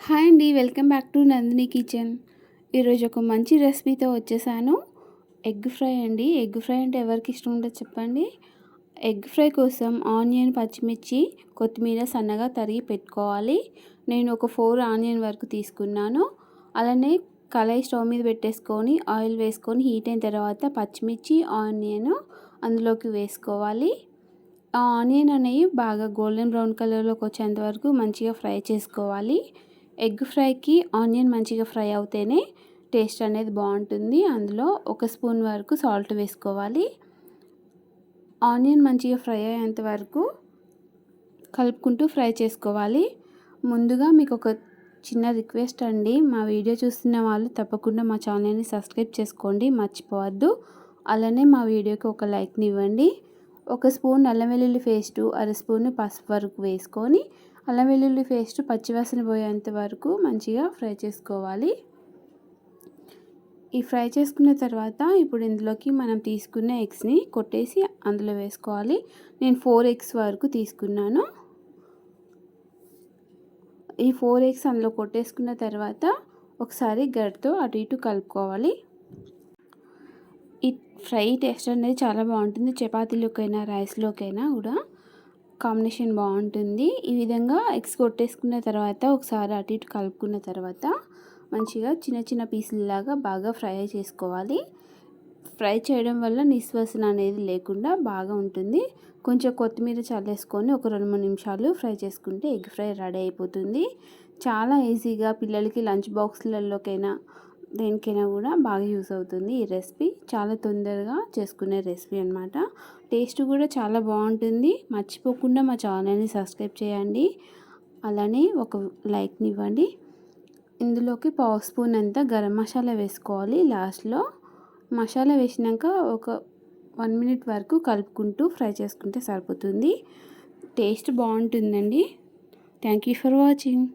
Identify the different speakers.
Speaker 1: Hi అండి welcome back to Nandini kitchen. ఈరోజు ఒక మంచి రెసిపీతో వచ్చేసాను. ఎగ్ ఫ్రై అండి. ఎగ్ ఫ్రై అంటే ఎవరికి ఇష్టం ఉండదు చెప్పండి. ఎగ్ ఫ్రై కోసం ఆనియన్ పచ్చిమిర్చి కొత్తిమీర సన్నగా తరిగి పెట్టుకోవాలి. నేను ఒక ఫోర్ ఆనియన్ వరకు తీసుకున్నాను. అలానే కళాయి స్టవ్ మీద పెట్టేసుకొని ఆయిల్ వేసుకొని హీట్ అయిన తర్వాత పచ్చిమిర్చి ఆనియన్ అందులోకి వేసుకోవాలి. ఆ ఆనియన్ అనేవి బాగా గోల్డెన్ బ్రౌన్ కలర్లోకి వచ్చేంత వరకు మంచిగా ఫ్రై చేసుకోవాలి. ఎగ్ ఫ్రైకి ఆనియన్ మంచిగా ఫ్రై అవుతేనే టేస్ట్ అనేది బాగుంటుంది. అందులో ఒక స్పూన్ వరకు సాల్ట్ వేసుకోవాలి. ఆనియన్ మంచిగా ఫ్రై అయ్యేంత వరకు కలుపుకుంటూ ఫ్రై చేసుకోవాలి. ముందుగా మీకు ఒక చిన్న రిక్వెస్ట్ అండి. మా వీడియో చూస్తున్న వాళ్ళు తప్పకుండా మా ఛానల్ని సబ్స్క్రైబ్ చేసుకోండి. మర్చిపోవద్దు. అలానే మా వీడియోకి ఒక లైక్ని ఇవ్వండి. ఒక స్పూన్ అల్లం వెల్లుల్లి పేస్టు అర స్పూన్ పసుపు వరకు వేసుకొని అల్లం వెల్లుల్లి పేస్ట్ పచ్చివాసన పోయేంత వరకు మంచిగా ఫ్రై చేసుకోవాలి. ఈ ఫ్రై చేసుకున్న తర్వాత ఇప్పుడు ఇందులోకి మనం తీసుకున్న ఎగ్స్ని కొట్టేసి అందులో వేసుకోవాలి. నేను ఫోర్ ఎగ్స్ వరకు తీసుకున్నాను. ఈ ఫోర్ ఎగ్స్ అందులో కొట్టేసుకున్న తర్వాత ఒకసారి గడ్డతో అటు ఇటు కలుపుకోవాలి. ఈ ఫ్రై టేస్ట్ అనేది చాలా బాగుంటుంది. చపాతీలోకైనా రైస్లోకైనా కూడా. కాంబినేషన్ బాగుంటుంది. ఈ విధంగా ఎగ్స్ కొట్టేసుకున్న తర్వాత ఒకసారి అటు ఇటు కలుపుకున్న తర్వాత మంచిగా చిన్న చిన్న పీసులలాగా బాగా ఫ్రై చేసుకోవాలి. ఫ్రై చేయడం వల్ల నిశ్వాసన అనేది లేకుండా బాగా ఉంటుంది. కొంచెం కొత్తిమీర చల్లేసుకొని ఒక రెండు మూడు నిమిషాలు ఫ్రై చేసుకుంటే ఎగ్ ఫ్రై రెడీ అయిపోతుంది. చాలా ఈజీగా పిల్లలకి లంచ్ బాక్స్లలోకైనా దేనికైనా కూడా బాగా యూస్ అవుతుంది ఈ రెసిపీ. చాలా తొందరగా చేసుకునే రెసిపీ అనమాట టేస్ట్ కూడా చాలా బాగుంటుంది. మర్చిపోకుండా మా ఛానల్ని సబ్స్క్రైబ్ చేయండి. అలానే ఒక లైక్ని ఇవ్వండి. ఇందులోకి పావు స్పూన్ అంతా గరం మసాలా వేసుకోవాలి. లాస్ట్లో మసాలా వేసినాక ఒక వన్ మినిట్ వరకు కలుపుకుంటూ ఫ్రై చేసుకుంటే సరిపోతుంది. టేస్ట్ బాగుంటుందండి. Thank you for watching.